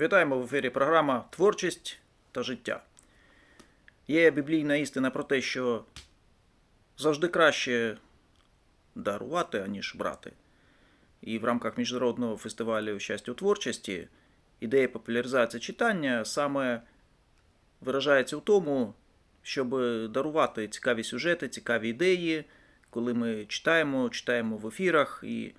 Вітаємо в ефірі програма Творчість та життя. Є біблійна істина про те, що завжди краще дарувати, аніж брати. І в рамках міжнародного фестивалю щастя у творчості ідея популяризації читання саме виражається у тому, щоб дарувати цікаві сюжети, цікаві ідеї, коли ми читаємо, читаємо в ефірах, і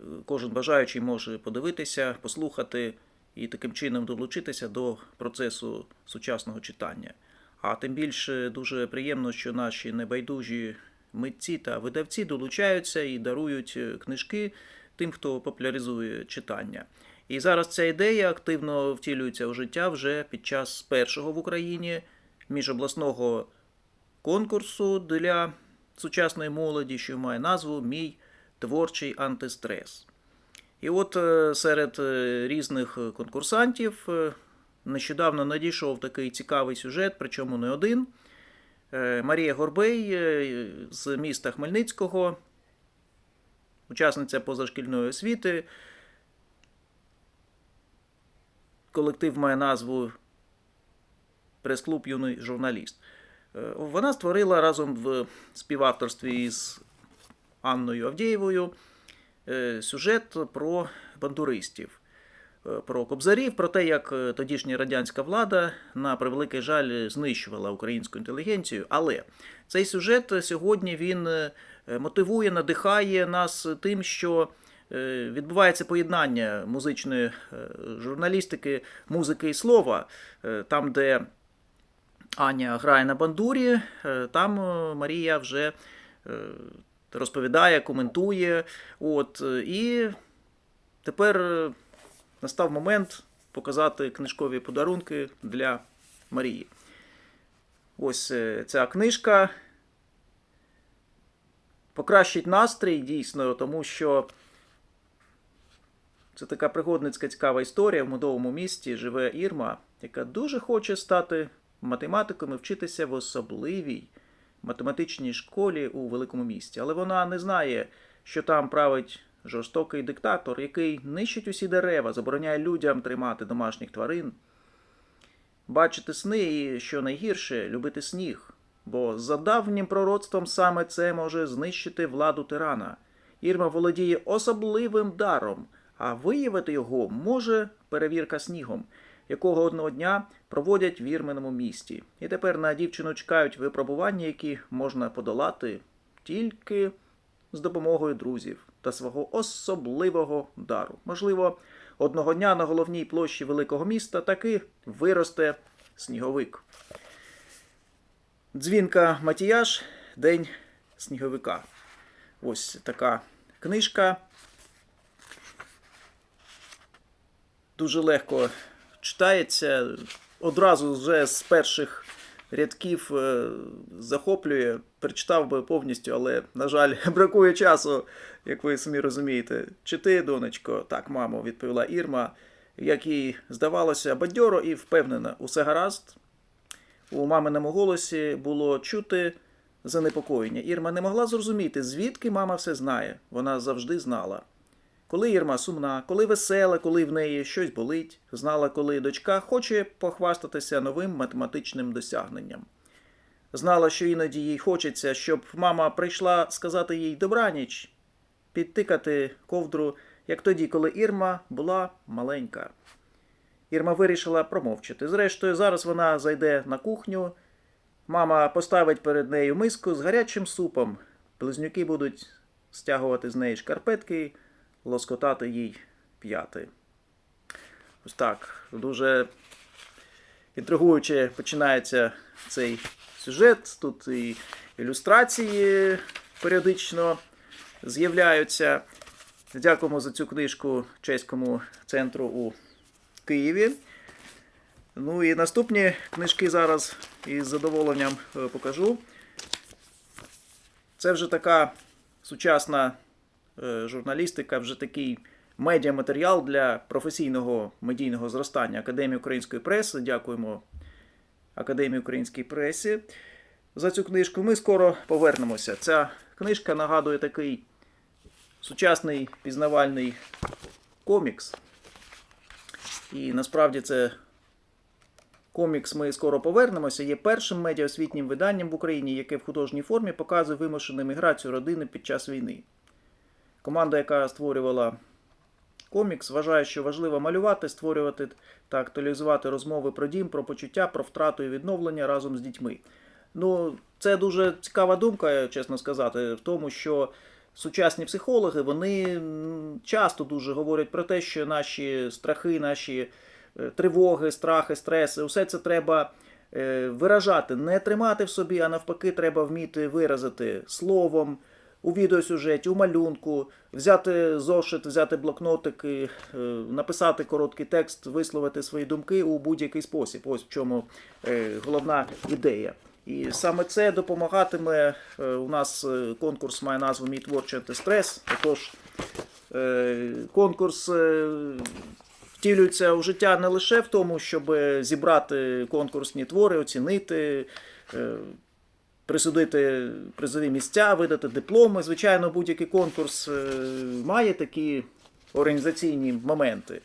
е, кожен бажаючий може подивитися, послухати і таким чином долучитися до процесу сучасного читання. А тим більше дуже приємно, що наші небайдужі митці та видавці долучаються і дарують е, книжки тим, хто популяризує читання. І зараз ця ідея активно втілюється у життя вже під час першого в Україні міжобласного конкурсу для сучасної молоді, що має назву Мій творчий антистрес. І от е, серед е, різних конкурсантів е, нещодавно надійшов такий цікавий сюжет, причому не один. Марія Горбей з міста Хмельницького, учасниця позашкільної освіти. Колектив має назву Прес-клуб Юний журналіст. Вона створила разом в співавторстві із Анною Авдієвою сюжет про бандуристів, е, про кобзарів, про те, як е, тодішня радянська влада на превеликий жаль знищувала українську інтелігенцію. Але цей сюжет сьогодні він е, мотивує, надихає нас тим, що е, відбувається поєднання музичної е, журналістики, музики і слова, е, там, де Аня грає на бандурі, е, там е, Марія вже е, розповідає, коментує. От, і тепер е, настав момент показати книжкові подарунки для Марії. Ось е, ця книжка. Покращить настрій дійсно, тому що це така пригодницька цікава історія. В медовому місті живе Ірма, яка дуже хоче стати математиком і вчитися в особливій математичній школі у великому місті. Але вона не знає, що там править жорстокий диктатор, який нищить усі дерева, забороняє людям тримати домашніх тварин, бачити сни і, що найгірше, любити сніг. Бо за давнім пророцтвом саме це може знищити владу тирана. Ірма володіє особливим даром, а виявити його може перевірка снігом, якого одного дня проводять в Ірменому місті. І тепер на дівчину чекають випробування, які можна подолати тільки з допомогою друзів та свого особливого дару. Можливо, одного дня на головній площі великого міста таки виросте сніговик. Дзвінка Матіяш День сніговика. Ось така книжка. Дуже легко читається. Одразу вже з перших рядків е, захоплює. Прочитав би повністю, але, на жаль, бракує часу, як ви самі розумієте. Чи ти, донечко? Так, мамо, відповіла Ірма, як їй здавалося, бадьоро і впевнена, усе гаразд. У маминому голосі було чути занепокоєння. Ірма не могла зрозуміти, звідки мама все знає. Вона завжди знала. Коли Ірма сумна, коли весела, коли в неї щось болить, знала, коли дочка хоче похвастатися новим математичним досягненням. Знала, що іноді їй хочеться, щоб мама прийшла сказати їй добраніч, підтикати ковдру, як тоді, коли Ірма була маленька. Ірма вирішила промовчати. Зрештою, зараз вона зайде на кухню. Мама поставить перед нею миску з гарячим супом. Близнюки будуть стягувати з неї шкарпетки, лоскотати їй п'яти. Ось так. Дуже інтригуюче починається цей сюжет. Тут і ілюстрації періодично з'являються. Дякуємо за цю книжку чеському центру у Києві. Ну і наступні книжки зараз із задоволенням е, покажу. Це вже така сучасна журналістика, вже такий медіаматеріал для професійного медійного зростання Академії української преси. Дякуємо Академії української пресі за цю книжку. Ми скоро повернемося. Ця книжка нагадує такий сучасний пізнавальний комікс. і насправді це комікс Ми скоро повернемося. Є першим медіаосвітнім виданням в Україні, яке в художній формі показує вимушену міграцію родини під час війни. Команда, яка створювала комікс, вважає, що важливо малювати, створювати та актуалізувати розмови про дім, про почуття, про втрату і відновлення разом з дітьми. Ну, це дуже цікава думка, чесно сказати, в тому, що сучасні психологи вони часто дуже говорять про те, що наші страхи, наші е, тривоги, страхи, стреси, усе це треба е, виражати, не тримати в собі, а навпаки, треба вміти виразити словом, у відеосюжеті, у малюнку, взяти зошит, взяти блокнотик, е, написати короткий текст, висловити свої думки у будь-який спосіб. Ось в чому е, головна ідея. І саме це допомагатиме. е, У нас конкурс має назву Мій творчий антистрес. Е, конкурс втілюється у життя не лише в тому, щоб зібрати конкурсні твори, оцінити. Присудити призові місця, видати дипломи. Звичайно, будь-який конкурс е, має такі організаційні моменти.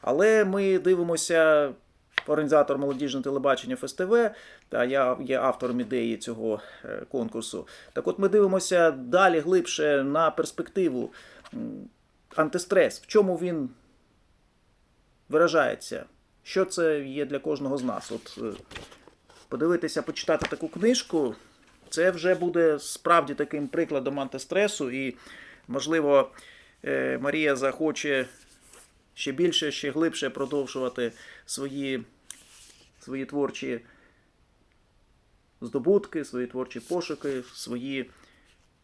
Але ми дивимося, організатор молодіжного телебачення ФСТВ, та я є автором ідеї цього е, конкурсу. Так от ми дивимося далі глибше на перспективу. Антистрес, в чому він виражається? Що це є для кожного з нас? От е, подивитися, почитати таку книжку, це вже буде справді таким прикладом антистресу, і, можливо, е, Марія захоче ще більше, ще глибше продовжувати свої, свої творчі здобутки, свої творчі пошуки, свої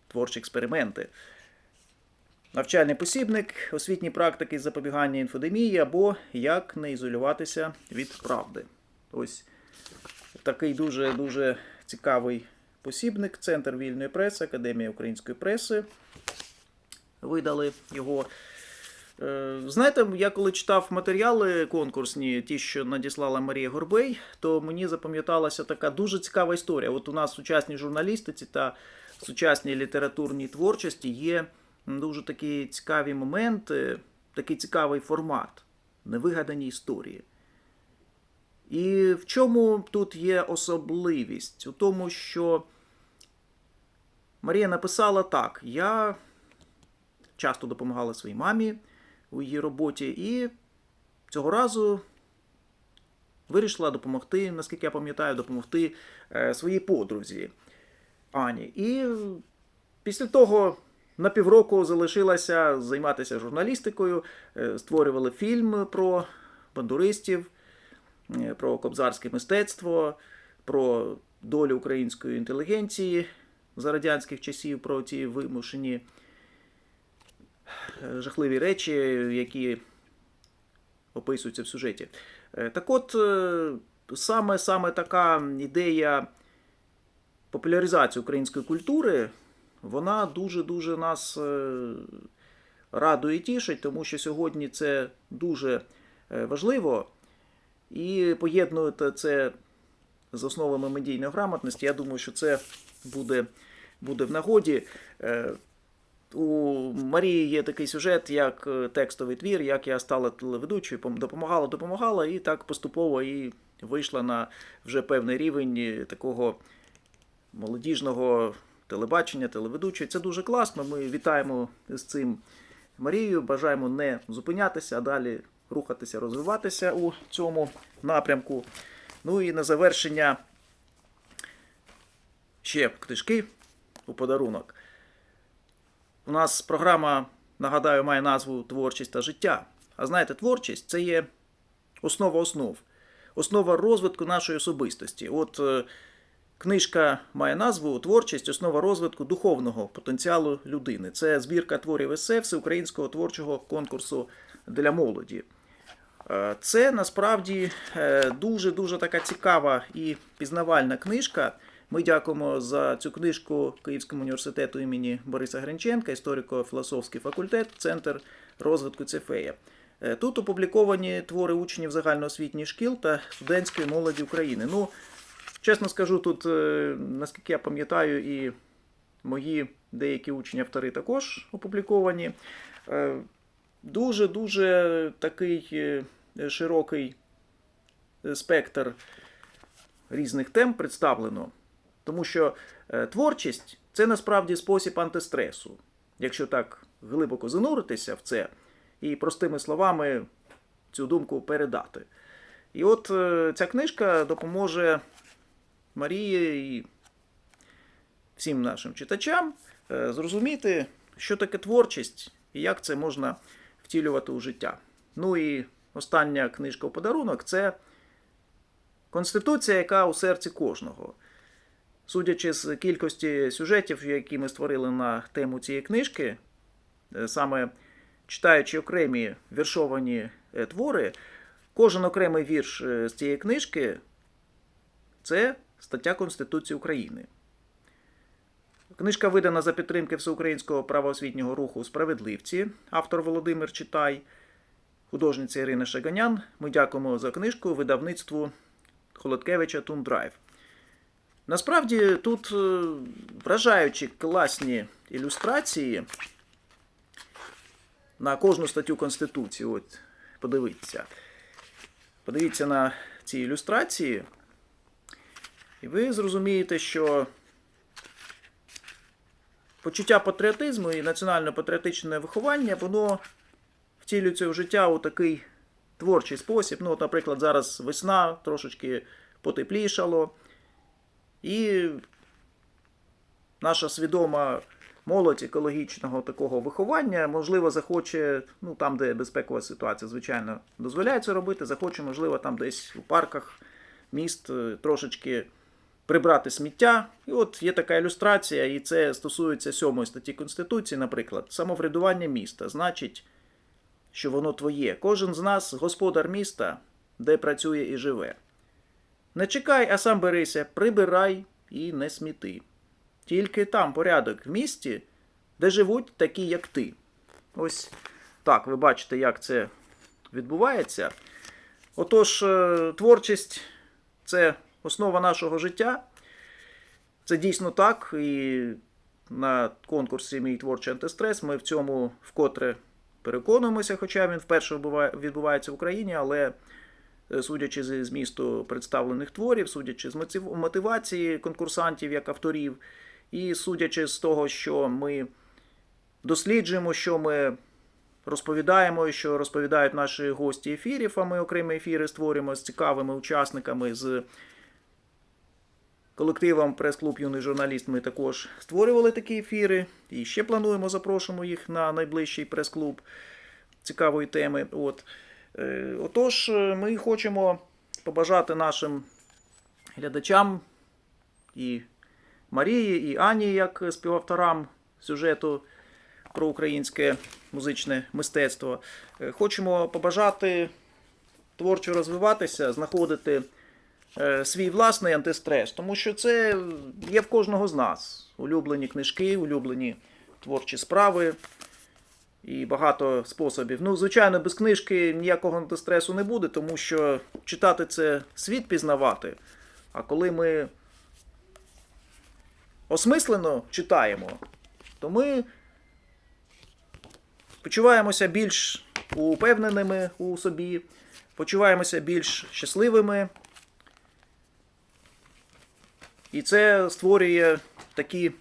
творчі експерименти. Навчальний посібник, освітні практики запобігання інфодемії або як не ізолюватися від правди. Ось такий дуже дуже цікавий посібник. Центр вільної преси, Академія української преси. Видали його. Е, Знаєте, я коли читав матеріали конкурсні, ті, що надіслала Марія Горбей, то мені запам'яталася така дуже цікава історія. От у нас в сучасній журналістиці та в сучасній літературній творчості є дуже такі цікаві моменти, такий цікавий формат невигадані історії. І в чому тут є особливість? У тому, що Марія написала так: я часто допомагала своїй мамі у її роботі, і цього разу вирішила допомогти, наскільки я пам'ятаю, допомогти е, своїй подрузі Ані. І після того на півроку залишилася займатися журналістикою, е, створювали фільм про бандуристів, про кобзарське мистецтво, про долю української інтелігенції за радянських часів, про ті вимушені е, жахливі речі, які описуються в сюжеті. Е, Так от, е, саме, саме така ідея популяризації української культури, вона дуже-дуже нас е, радує і тішить, тому що сьогодні це дуже е, важливо. І поєднуєте це з основами медійної грамотності. Я думаю, що це буде, буде в нагоді. Е, У Марії є такий сюжет, як е, текстовий твір, як я стала телеведучою, допомагала, допомагала, і так поступово і вийшла на вже певний рівень е, такого молодіжного телебачення, телеведучої. Це дуже класно. Ми вітаємо з цим Марію. Бажаємо не зупинятися, а далі рухатися, розвиватися у цьому напрямку. Ну і на завершення ще книжки у подарунок. У нас програма, нагадаю, має назву Творчість та життя. А знаєте, творчість це є основа основ, основа розвитку нашої особистості. От е, книжка має назву Творчість, основа розвитку духовного потенціалу людини. Це збірка творів есе Всеукраїнського творчого конкурсу для молоді. Е, Це насправді дуже дуже така цікава і пізнавальна книжка. Ми дякуємо за цю книжку Київському університету імені Бориса Гринченка, історико-філософський факультет, Центр розвитку Цефея. Е, Тут опубліковані твори учнів загальноосвітніх шкіл та студентської молоді України. Ну, чесно скажу, тут, е, наскільки я пам'ятаю, і мої деякі учні автори також опубліковані. Дуже-дуже такий е, широкий е, спектр різних тем представлено. Тому що е, творчість це насправді спосіб антистресу. Якщо так глибоко зануритися в це і простими словами цю думку передати. І от ця книжка допоможе Марії і всім нашим читачам зрозуміти, що таке творчість і як це можна втілювати у життя. Ну і остання книжка у подарунок це Конституція, яка у серці кожного. Судячи з кількості сюжетів, які ми створили на тему цієї книжки, е, саме читаючи окремі віршовані е, твори, кожен окремий вірш е, з цієї книжки це стаття Конституції України. Книжка видана за підтримки Всеукраїнського правоосвітнього руху Справедливці, автор Володимир Читай, художниця Ірина Шаганян. Ми дякуємо за книжку видавництву Холодкевича Тундрайв. Насправді тут е, вражаючі класні ілюстрації на кожну статтю Конституції. От, подивіться. Подивіться на ці ілюстрації, і ви зрозумієте, що почуття патріотизму і національно-патріотичне виховання, воно втілюється в життя у такий творчий спосіб. Ну, от, наприклад, зараз весна трошечки потеплішало. І наша свідома молодь екологічного такого виховання, можливо, захоче, ну там, де безпекова ситуація, звичайно, дозволяє це робити, захоче, можливо, там десь у парках міст е, трошечки прибрати сміття. І от є така ілюстрація, і це стосується сьомої статті Конституції, наприклад, самоврядування міста. Значить, що воно твоє. Кожен з нас господар міста, де працює і живе. Не чекай, а сам берися, прибирай і не сміти. Тільки там порядок в місті, де живуть такі, як ти. Ось так, ви бачите, як це відбувається. Отож, е, творчість це основа нашого життя. Це дійсно так. І на конкурсі Мій творчий антистрес ми в цьому вкотре переконуємося, хоча він вперше відбувається в Україні, але е, судячи зі змісту представлених творів, судячи з мотивації конкурсантів як авторів, і судячи з того, що ми досліджуємо, що ми розповідаємо, що розповідають наші гості ефірів, а ми окремі ефіри створюємо з цікавими учасниками, з колективом прес-клуб Юний журналіст ми також створювали такі ефіри. І ще плануємо, запрошуємо їх на найближчий прес-клуб цікавої теми. От. Е, Отож, е, ми хочемо побажати нашим глядачам і Марії, і Ані, як співавторам сюжету про українське музичне мистецтво. Е, Хочемо побажати творчо розвиватися, знаходити свій власний антистрес, тому що це є в кожного з нас. Улюблені книжки, улюблені творчі справи і багато способів. Ну, звичайно, без книжки ніякого антистресу не буде, тому що читати це світ пізнавати. А коли ми осмислено читаємо, то ми почуваємося більш упевненими у собі, почуваємося більш щасливими. І це створює такі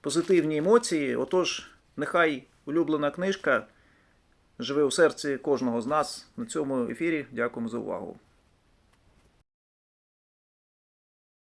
позитивні емоції. Отож, нехай улюблена книжка живе у серці кожного з нас. На цьому ефірі. Дякуємо за увагу.